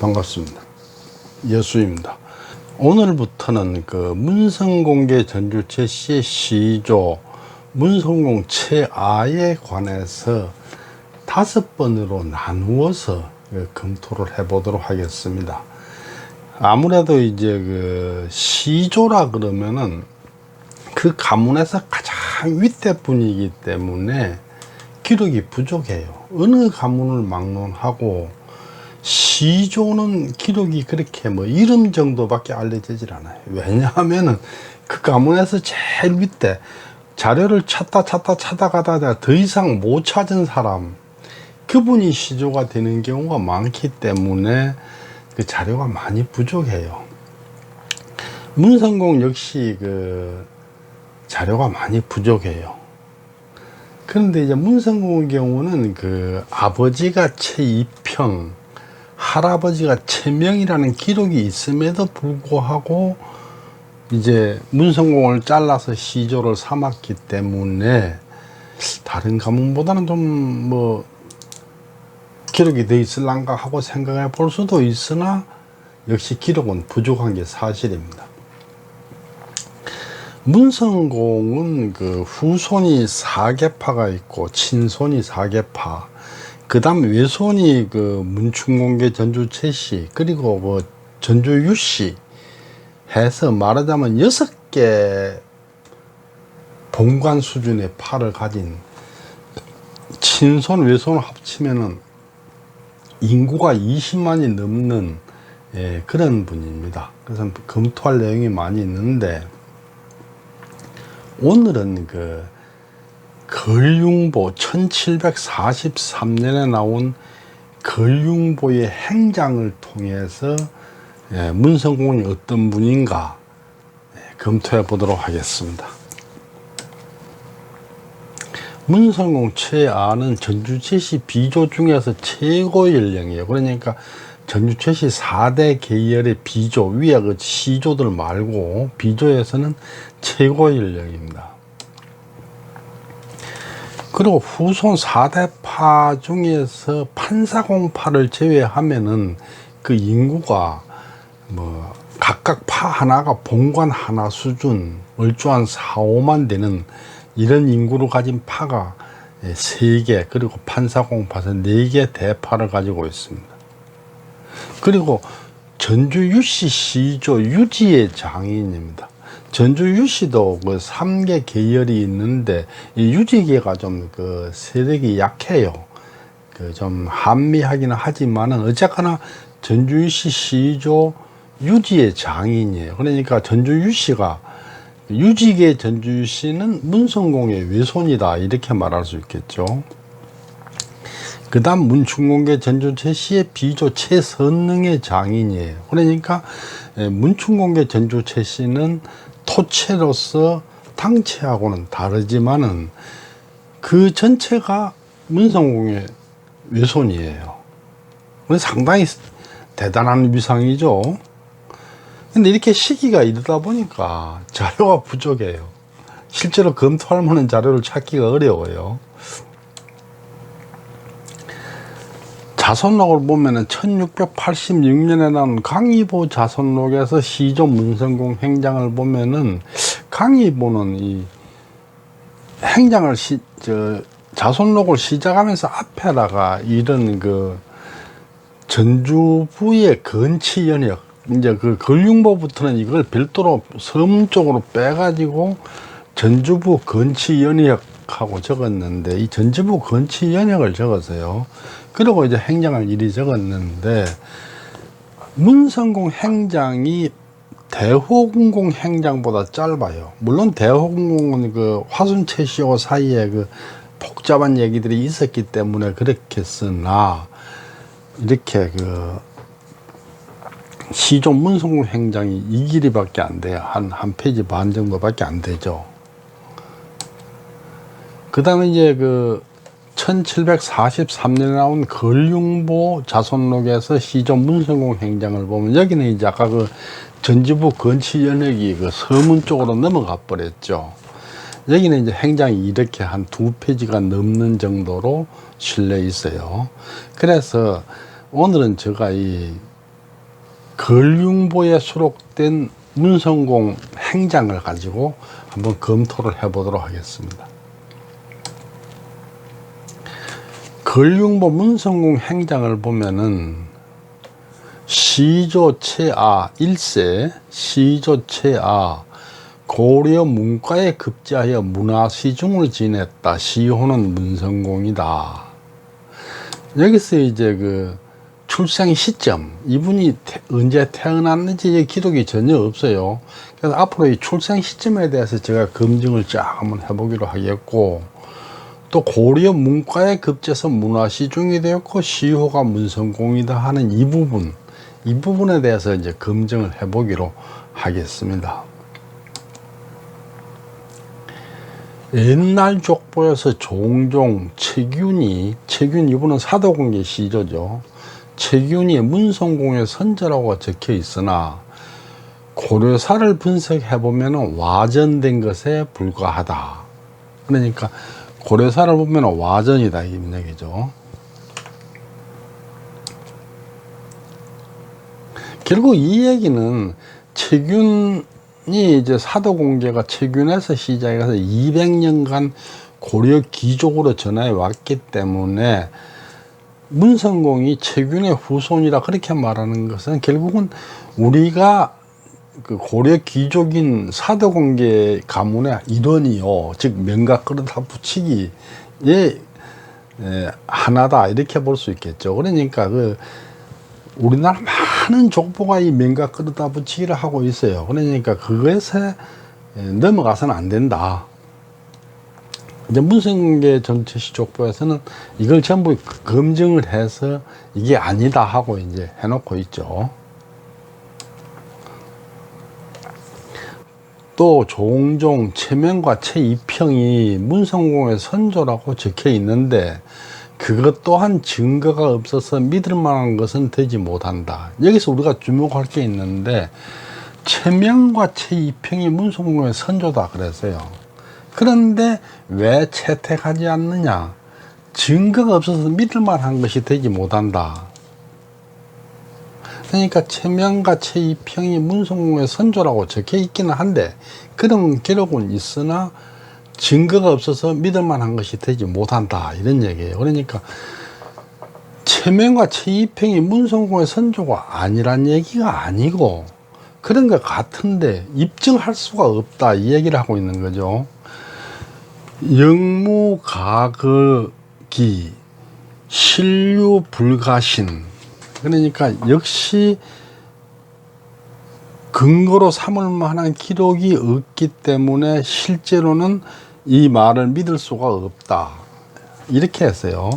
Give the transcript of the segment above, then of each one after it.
반갑습니다. 여수입니다. 오늘부터는 그 문성공개 전주체 시의 시조 문성공 최아에 관해서 다섯 번으로 나누어서 그 검토를 해보도록 하겠습니다. 아무래도 이제 그 시조라 그러면은 그 가문에서 가장 윗대 분이기 때문에 기록이 부족해요. 어느 가문을 막론하고 시조는 기록이 그렇게 뭐 이름 정도밖에 알려지질 않아요. 왜냐하면은 그 가문에서 제일 밑에 자료를 찾다 찾다 찾아가다 더 이상 못 찾은 사람 그분이 시조가 되는 경우가 많기 때문에 그 자료가 많이 부족해요. 문성공 역시 그 자료가 많이 부족해요. 그런데 이제 문성공의 경우는 그 아버지가 최이평, 할아버지가 최명이라는 기록이 있음에도 불구하고 이제 문성공을 잘라서 시조를 삼았기 때문에 다른 가문보다는 좀 뭐 기록이 돼 있을란가 하고 생각해 볼 수도 있으나 역시 기록은 부족한 게 사실입니다. 문성공은 그 후손이 사계파가 있고 친손이 사계파, 그 다음 외손이 그 문충공계 전주 최씨 그리고 뭐 전주 유씨 해서 말하자면 여섯 개 본관 수준의 팔을 가진 친손 외손을 합치면은 인구가 20만이 넘는 예, 그런 분입니다. 그래서 검토할 내용이 많이 있는데 오늘은 그 걸융보 1743년에 나온 걸융보의 행장을 통해서 예, 문성공이 어떤 분인가 예, 검토해 보도록 하겠습니다. 문성공 최아는 전주채시 비조 중에서 최고 연령이에요. 그러니까 전주채시 4대 계열의 비조, 위에 그 시조들 말고 비조에서는 최고 연령입니다. 그리고 후손 4대파 중에서 판사공파를 제외하면은 그 인구가 뭐 각각 파 하나가 본관 하나 수준 얼추 한 4, 5만 되는 이런 인구를 가진 파가 3개 그리고 판사공파에서 4개 대파를 가지고 있습니다. 그리고 전주 유씨 시조 유지의 장인입니다. 전주 유씨도 그 3개 계열이 있는데 이 유지계가 좀 그 세력이 약해요. 그 좀 한미하기는 하지만은 어쨌거나 전주 유씨 시조 유지의 장인이에요. 그러니까 전주 유씨가 유지계 전주 유씨는 문성공의 외손이다 이렇게 말할 수 있겠죠. 그 다음 문충공계 전주 최씨의 비조 최선능의 장인이에요. 그러니까 문충공계 전주 최씨는 토체로서 당체하고는 다르지만은 그 전체가 문성공의 외손이에요. 상당히 대단한 위상이죠. 근데 이렇게 시기가 이르다 보니까 자료가 부족해요. 실제로 검토할 만한 자료를 찾기가 어려워요. 자손록을 보면은 1686년에 나온 강의보 자손록에서 시조 문성공 행장을 보면은 강의보는 이 행장을 시, 저, 자손록을 시작하면서 앞에다가 이런 그 전주부의 건치 연역 이제 그 걸융보부터는 이걸 별도로 섬 쪽으로 빼가지고 전주부 건치 연역하고 적었는데 이 전주부 건치 연역을 적었어요. 그리고 이제 행장을 이리 적었는데 문성공 행장이 대호공공 행장보다 짧아요. 물론 대호공공은 그 화순채시호 사이에 그 복잡한 얘기들이 있었기 때문에 그렇게 쓰나 이렇게 그 시종 문성공 행장이 이 길이밖에 안 돼요. 한, 한 페이지 반 정도밖에 안 되죠. 그 다음에 이제 그 1743년에 나온 걸융보 자손록에서 시조 문성공 행장을 보면 여기는 이제 아까 그 전지부 건치 연역이 그 서문 쪽으로 넘어가 버렸죠. 여기는 이제 행장이 이렇게 한 두 페이지가 넘는 정도로 실려 있어요. 그래서 오늘은 제가 이 걸융보에 수록된 문성공 행장을 가지고 한번 검토를 해보도록 하겠습니다. 걸융보 문 성공 행장을 보면은 시조체아 일세 시조체아 고려 문과에 급제하여 문화시중을 지냈다. 시호는 문성공이다. 여기서 이제 그 출생 시점, 이분이 태- 언제 태어났는지 기록이 전혀 없어요. 그래서 앞으로 이 출생 시점에 대해서 제가 검증을 쫙 한번 해보기로 하겠고, 또 고려 문과에 급제해서 문화시중이 되었고, 시호가 문성공이다 하는 이 부분, 이 부분에 대해서 이제 검증을 해보기로 하겠습니다. 옛날 족보에서 종종 최균이 최균 이분은 사도공개 시조죠. 최균이 문성공의 선조라고 적혀 있으나 고려사를 분석해 보면 와전된 것에 불과하다. 그러니까 고려사를 보면 와전이다 이 얘기죠. 결국 이 얘기는 최균이 이제 사도공개가 최균에서 시작해서 200년간 고려 귀족으로 전해 왔기 때문에 문성공이 최균의 후손이라 그렇게 말하는 것은 결국은 우리가 그 고려 귀족인 사도공개 가문의 일원이요, 즉 명각 그릇다 붙이기에 에, 하나다 이렇게 볼 수 있겠죠. 그러니까 그 우리나라 많은 족보가 이 명각 그릇 다 붙이기를 하고 있어요. 그러니까 그것에 에, 넘어가서는 안 된다. 이제 문성계 전체 시족보에서는 이걸 전부 검증을 해서 이게 아니다 하고 이제 해놓고 있죠. 또 종종 체면과 체이평이 문성공의 선조라고 적혀 있는데 그것 또한 증거가 없어서 믿을 만한 것은 되지 못한다. 여기서 우리가 주목할 게 있는데 체면과 체이평이 문성공의 선조다 그랬어요. 그런데 왜 채택하지 않느냐? 증거가 없어서 믿을 만한 것이 되지 못한다. 그러니까 체면과 체이평이 문성공의 선조라고 적혀 있기는 한데 그런 기록은 있으나 증거가 없어서 믿을 만한 것이 되지 못한다 이런 얘기예요. 그러니까 체면과 체이평이 문성공의 선조가 아니란 얘기가 아니고 그런 것 같은데 입증할 수가 없다 이 얘기를 하고 있는 거죠. 영무가극기 신류불가신 그러니까 역시 근거로 삼을 만한 기록이 없기 때문에 실제로는 이 말을 믿을 수가 없다 이렇게 했어요.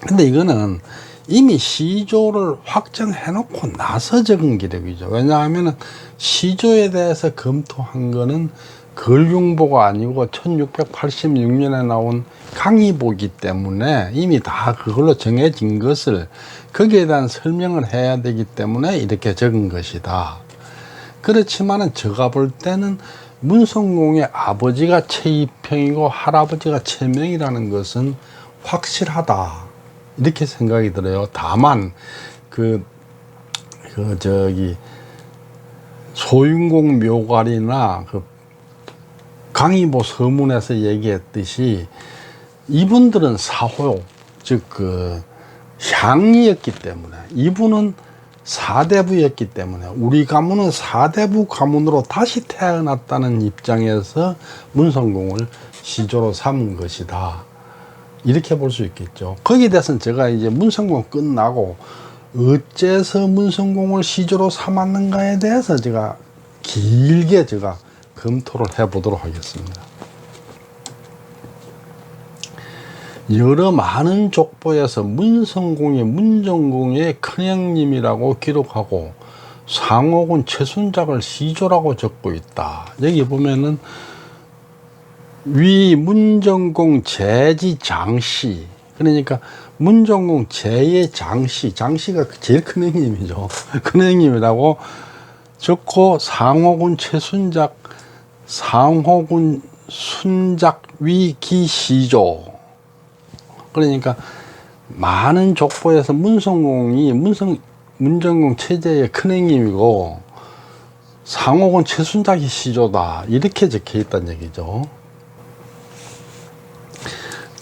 근데 이거는 이미 시조를 확정해 놓고 나서 적은 기록이죠. 왜냐하면 시조에 대해서 검토한 거는 걸융보가 아니고 1686년에 나온 강의보기 때문에 이미 다 그걸로 정해진 것을 거기에 대한 설명을 해야 되기 때문에 이렇게 적은 것이다. 그렇지만은 제가 볼 때는 문성공의 아버지가 최이평이고 할아버지가 최명이라는 것은 확실하다. 이렇게 생각이 들어요. 다만 그, 그 저기 소윤공 묘관이나 그 강의보 서문에서 얘기했듯이 이분들은 사호 즉 그 향이었기 때문에 이분은 사대부였기 때문에 우리 가문은 사대부 가문으로 다시 태어났다는 입장에서 문성공을 시조로 삼은 것이다. 이렇게 볼 수 있겠죠. 거기에 대해서는 제가 이제 문성공 끝나고 어째서 문성공을 시조로 삼았는가에 대해서 제가 길게 제가 검토를 해보도록 하겠습니다. 여러 많은 족보에서 문성공이 문정공의 큰형님이라고 기록하고 상옥은 최순작을 시조라고 적고 있다. 여기 보면은 위 문정공 제지 장씨 그러니까 문정공 제의 장씨 장씨가 제일 큰 형님이죠. 큰 형님이라고 적고 상옥은 최순작 상호군 순작위 기시조 그러니까 많은 족보에서 문성공이 문성 문정공 체제의 큰 형님이고 상옥은 최순작이 시조다 이렇게 적혀 있다는 얘기죠.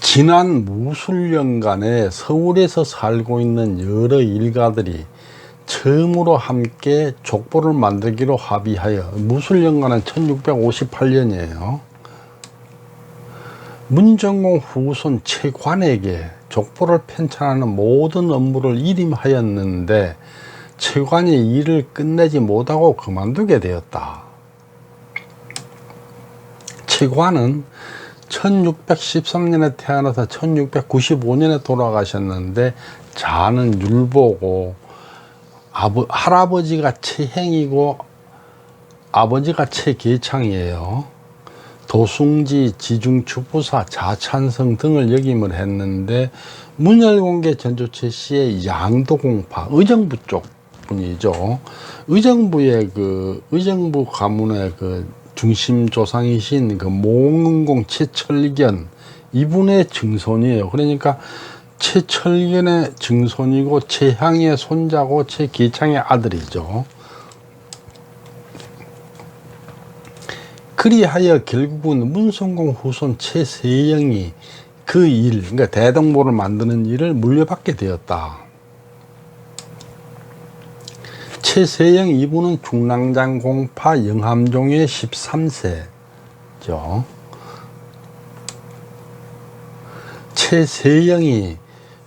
지난 무술년간에 서울에서 살고 있는 여러 일가들이 처음으로 함께 족보를 만들기로 합의하여 무술년간은 1658년이에요. 문정공 후손 최관에게 족보를 편찬하는 모든 업무를 일임하였는데 최관이 일을 끝내지 못하고 그만두게 되었다. 최관은 1613년에 태어나서 1695년에 돌아가셨는데 자는 율보고 아버, 할아버지가 최행이고 아버지가 최계창이에요. 도숭지, 지중추부사, 자찬성 등을 역임을 했는데 문열공개 전조체 씨의 양도공파 의정부 쪽 분이죠. 의정부의 그 의정부 가문의 그 중심 조상이신 그 몽은공 최철견 이분의 증손이에요. 그러니까 최철견의 증손이고 최향의 손자고 최계창의 아들이죠. 그리하여 결국은 문성공 후손 최세영이 그 일, 그러니까 대동보를 만드는 일을 물려받게 되었다. 최세영 이분은 중랑장 공파 영함종의 13세죠. 최세영이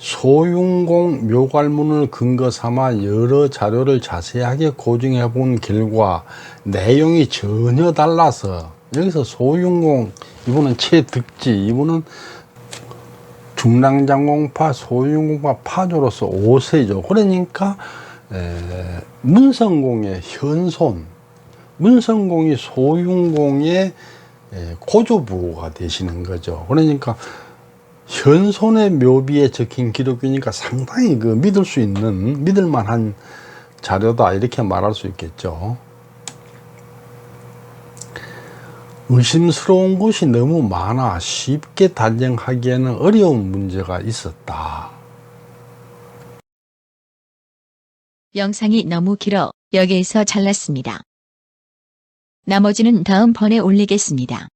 소윤공 묘관문을 근거 삼아 여러 자료를 자세하게 고증해 본 결과 내용이 전혀 달라서 여기서 소윤공 이분은 최득지 이분은 중랑장공파 소윤공파 파조로서 5세죠. 그러니까 에, 문성공의 현손 문성공이 소윤공의 에, 고조부가 되시는 거죠. 그러니까 현손의 묘비에 적힌 기록이니까 상당히 그 믿을 수 있는 믿을 만한 자료다 이렇게 말할 수 있겠죠. 의심스러운 것이 너무 많아 쉽게 단정하기에는 어려운 문제가 있었다. 영상이 너무 길어 여기에서 잘랐습니다. 나머지는 다음 번에 올리겠습니다.